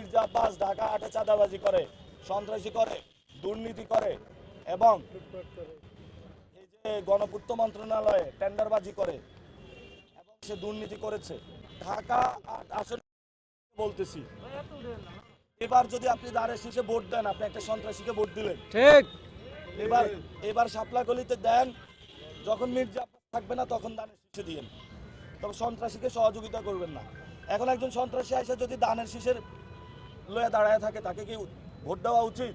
মির্জা আব্বাস ঢাকা আটে চাঁদাবাজি করে সন্ত্রাসী করে দুর্নীতি করে এবং এই যে গণপূর্ত মন্ত্রণালয়ে টেন্ডারবাজি করে এবং সে দুর্নীতি করেছে। ঢাকা আসন বলতেছি এবার যদি আপনি দাঁড়ে শীষে ভোট দেন আপনি একটা সন্ত্রাসীকে ভোট দিলেন। ঠিক। এবার এবার শাপলা গলিতে দেন যখন মির্জা থাকবে না তখন দানের শীষে দিয়েন। তবে সন্ত্রাসীকে সহযোগিতা করবেন না। এখন একজন সন্ত্রাসী আসে যদি দানের শীষের লয়ে দাঁড়ায় থাকে তাকে কি ভোট দেওয়া উচিত?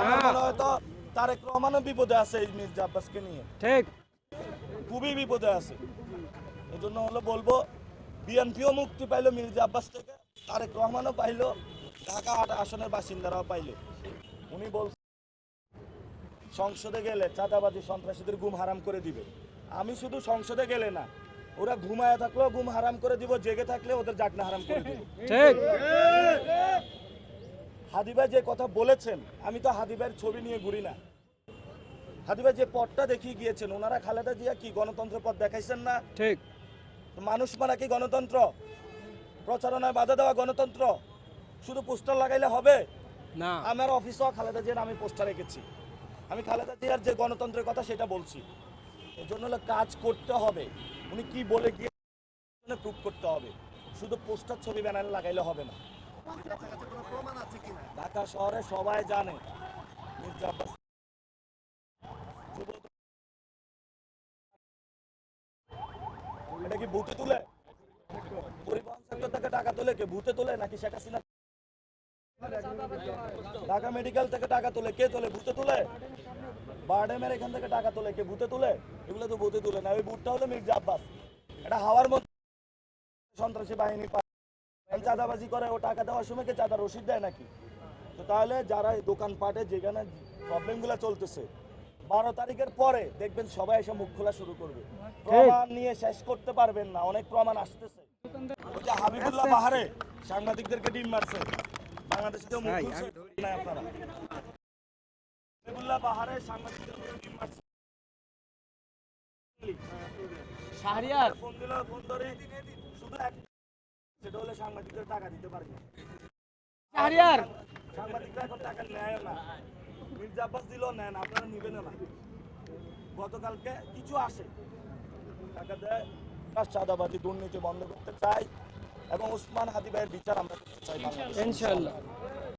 আমার মনে হয় তো তারেক রহমানও বিপদে আছে এই মির্জা আব্বাসকে নিয়ে। ঠিক। খুবই বিপদে আছে। এই জন্য হলো বলব বিএনপিও মুক্তি পাইলো মির্জা আব্বাস থেকে তারেক রহমানও পাইলো ঢাকা আট আসনের বাসিন্দারাও পাইলো। উনি বলছেন সংসদে গেলে চাঁদাবাজি সন্ত্রাসীদের ঘুম হারাম করে দিবে। আমি শুধু সংসদে গেলে না ওরা ঘুমায় থাকলেও ঘুম হারাম করে দিব জেগে থাকলে ওদের জাগনা হারাম করে দিব। ঠিক। হাদিভাই যে কথা বলেছেন আমি তো হাদিভাইয়ের ছবি নিয়ে ঘুরি না। হাদিভাই যে পথটা দেখিয়ে গিয়েছেন ওনারা খালেদা জিয়া কি গণতন্ত্রের পথ দেখাইছেন না? ঠিক। মানুষ মারা কি গণতন্ত্র? প্রচারণায় বাধা দেওয়া গণতন্ত্র? শুধু পোস্টার লাগাইলে হবে? না। আমার অফিসেও খালেদা জিয়ার আমি পোস্টার রেখেছি। আমি খালেদা জিয়ার যে গণতন্ত্রের কথা সেটা বলছি। এই জন্য হলো কাজ করতে হবে। উনি কি বলে গিয়ে প্রুভ করতে হবে। শুধু পোস্টার ছবি ব্যানারে লাগাইলে হবে না। ঢাকা শহরে সবাই জানে মির্জা এটা কি ভূতে তুলে? পরিবহন সেক্টর থেকে টাকা তোলে কে? ভূতে তোলে নাকি শেখ হাসিনা? ঢাকা মেডিকেল থেকে টাকা তোলে, কে তোলে? ভূতে তুলে? বারডেমের এখান থেকে টাকা তোলে কে? ভূতে তুলে? এগুলো তো ভূতে তুলে না। ওই ভূতটা হলো মির্জা আব্বাস। এটা হাওয়ার মধ্যে সন্ত্রাসী বাহিনী এই চাঁদাবাজি করে ও টাকা দেওয়ার সময় কে চাঁদা রসিদ দেয় নাকি? তো তাহলে যারা এই দোকানপাটে যেখানে প্রবলেমগুলো চলতেছে বারো তারিখের পরে দেখবেন সবাই এসে মুখ খোলা শুরু করবে। প্রমাণ নিয়ে শেষ করতে পারবেন না অনেক প্রমাণ আসতেছে। হাবিবুল্লাহ বাহারে সাংবাদিকদেরকে ডিম মারছে। বাংলাদেশে কেউ মুখ খুলছে। না আপনারা। হাবিবুল্লাহ বাহারে সাংবাদিকদেরকে ডিম মারছে। শাহরিয়ার। ফোন দিল ফোন ধরে। শুধু এক সেটা হলে সাংবাদিকদের টাকা দিতে পারবে। সাংবাদিকরা এখন টাকা নেয় না। মির্জা আব্বাস দিল নেন আপনারা নিবেন না। গতকালকে কিছু আসে। টাকা দেয় আর চাঁদাবাজি দুর্নীতি বন্ধ করতে চাই এবং উসমান হাদি ভাইয়ের বিচার আমরা করতে চাই বাংলাদেশে। ইনশাআল্লাহ